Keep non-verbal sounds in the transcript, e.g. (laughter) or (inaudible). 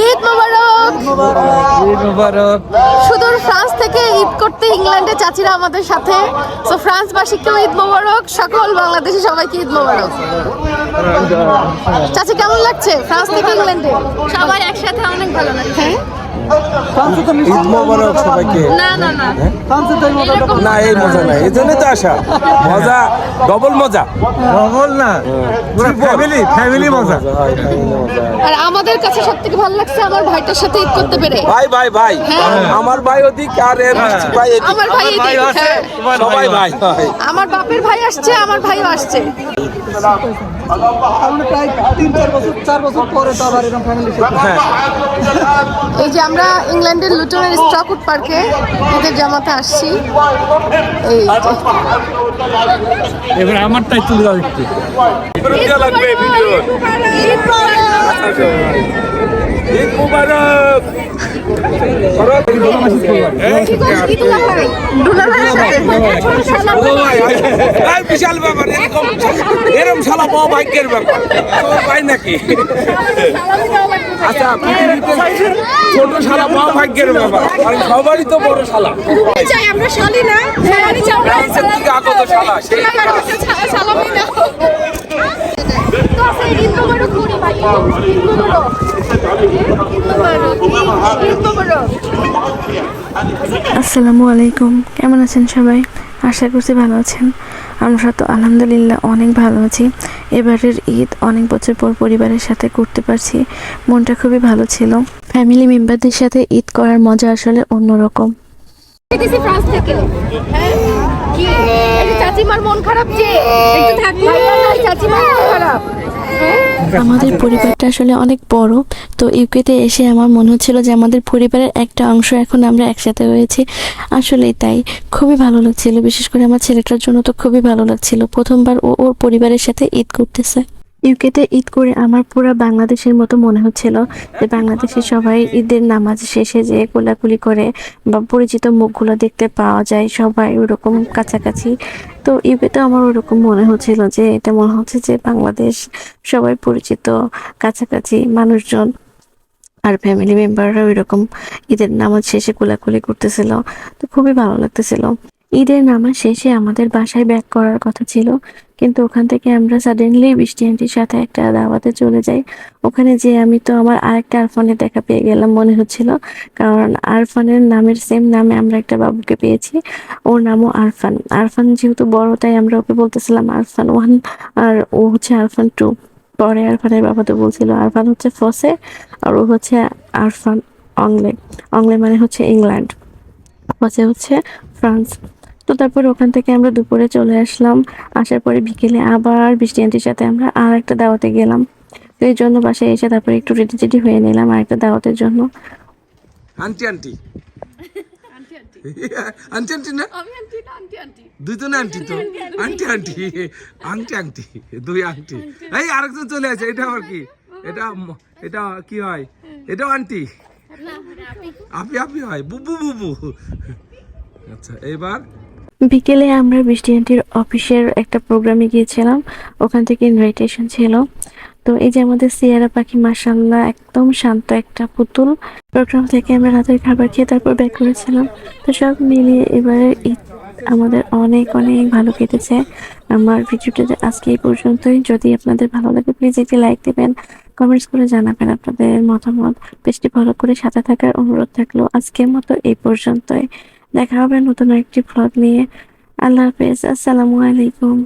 ঈদ মোবারক। ঈদ মোবারক। সুদূর ফ্রান্স থেকে ঈদ করতে ইংল্যান্ডে চাচিরা আমাদের সাথে। তো ফ্রান্সবাসীকেও ঈদ মোবারক। সকল বাংলাদেশি সবাইকে ঈদ মোবারক। চাচি কেমন লাগছে? ফ্রান্স থেকে ইংল্যান্ডে? সবাই একসাথে অনেক ভালো লাগছে। ঈদ মুবারক সবাইকে। না না না। এরকম না এই মজা না এই জন্যই তো আসা মজা ডবল মজা। ডবল না? ফ্যামিলি ফ্যামিলি মজা। হয়। আর আমাদের কাছে সব থেকে ভালো লাগছে আমার ভাইটার সাথে ঈদ করতে পেরে। ভাই ভাই ভাই। হ্যাঁ। আমার ভাই ওদিক আর এর ভাই। আমার ভাই ভাই এদিকে, আছে হ্যাঁ। তোমার সবাই ভাই ভাই। আমার বাপের ভাই আসছে আমার ভাইও আসছে। আমরা প্রায় তিন চার বছর চার বছর পরে তো আবার এরকম ফ্যামিলি এই যে আমরা ইংল্যান্ডের লুটনের স্টকউড পার্কে ঈদের জামাতে আসছি। এই। এবার আমারটাই তুলে দাও একটু। লাগবে ভিডিও। ঈদ মোবারক। বিশাল ব্যাপার এরকম এরকম শালা পাওয়া ভাগ্যের ব্যাপার ভাই নাকি। আচ্ছা ছোট শালা পাওয়া ভাগ্যের ব্যাপার কারণ সবারই তো বড় শালা চাই আমরা শালি না শালি আগত শালা সেই আসসালামু আলাইকুম। কেমন আছেন সবাই? আশা করছি ভালো আছেন। আমরা তো আলহামদুলিল্লাহ অনেক ভালো আছি। এবারের ঈদ অনেক বছর পর পরিবারের সাথে করতে পারছি। মনটা খুবই ভালো ছিল। ফ্যামিলি মেম্বারদের সাথে ঈদ করার মজা আসলে অন্যরকম। হ্যাঁ? চাচিমার মন খারাপ যে? একটু চাচিমার মন খারাপ। আমাদের পরিবারটা আসলে অনেক বড়। তো ইউকেতে এসে আমার মনে হচ্ছিল যে আমাদের পরিবারের একটা অংশ এখন আমরা একসাথে হয়েছি আসলে তাই। খুবই ভালো লাগছিল। বিশেষ করে আমার ছেলেটার জন্য তো খুবই ভালো লাগছিল। প্রথমবার ও ওর পরিবারের সাথে ঈদ করতেছে। ইউকেতে ঈদ করে আমার পুরো বাংলাদেশের মতো মনে হচ্ছিল যে বাংলাদেশে সবাই ঈদের নামাজ শেষে যে কোলাকুলি করে বা পরিচিত মুখগুলো দেখতে পাওয়া যায়, সবাই ওরকম কাছাকাছি। তো ইউকেতে আমার ওরকম মনে হচ্ছিল যে এটা মনে হচ্ছে যে বাংলাদেশ সবাই পরিচিত, কাছাকাছি মানুষজন আর ফ্যামিলি মেম্বাররা ওই রকম ঈদের নামাজ শেষে কোলাকুলি করতেছিল। তো খুবই ভালো লাগতেছিল। ঈদের নামাজ শেষে আমাদের বাসায় ব্যাক করার কথা ছিল। কিন্তু ওখান থেকে আমরা সাডেনলি বৃষ্টি আন্টির সাথে একটা দাওয়াতে চলে যাই। ওখানে যে আমি তো আমার আরেকটা আরফানের দেখা পেয়ে গেলাম মনে হচ্ছিল। কারণ আরফানের নামের সেম নামে আমরা একটা বাবুকে পেয়েছি। ওর নামও আরফান। আরফান যেহেতু বড়, তাই আমরা ওকে বলতেছিলাম আরফান ওয়ান আর ও হচ্ছে আরফান টু পরে আরফানের বাবা তো বলছিল আরফান হচ্ছে ফসে আর ও হচ্ছে আরফান অংলে অংলে মানে হচ্ছে ইংল্যান্ড। ফসে হচ্ছে ফ্রান্স। তো তারপর ওখান থেকে আমরা দুপুরে চলে আসলাম। আসার পরে বিকেলে আবার বৃষ্টি আন্টির সাথে আমরা আর একটা দাওয়াতে গেলাম। তো এই জন্য বাসায় এসে তারপরে একটু রেডি টেডি হয়ে নিলাম আর একটা দাওয়াতের জন্য। Aunty aunty. (laughs) Aunty aunty. না? আমি আন্টি না আন্টি আন্টি। দুই তো। না আন্টি। তো আন্টি আন্টি। Aunty aunty. দুই আন্টি। এই আরেকজন চলে আসে এটা কি? এটা এটা কি হয়? এটাও আন্টি? আপি আপি হয়। বুবু বুবু। আচ্ছা এবার বিকেলে আমরা বৃষ্টি আন্টির অফিসের একটা প্রোগ্রামে গিয়েছিলাম। ওখান থেকে ইনভাইটেশন ছিল। তো এই যে আমাদের সিয়ারা পাখি মাসাল্লাহ একদম শান্ত একটা পুতুল। প্রোগ্রাম থেকে আমরা রাতের খাবার খেয়ে তারপর ব্যাক করেছিলাম। তো সব মিলিয়ে এবারে আমাদের অনেক অনেক ভালো কেটেছে। আমার ভিডিওটা আজকে এই পর্যন্তই। যদি আপনাদের ভালো লাগে প্লিজ একটি লাইক দিবেন। কমেন্টস করে জানাবেন আপনাদের মতামত। পেজটি ফলো করে সাথে থাকার অনুরোধ থাকল আজকের মতো এই পর্যন্তই। দেখা হবে নতুন একটি ভ্লগ নিয়ে। আল্লাহ হাফেজ আসসালামু আলাইকুম।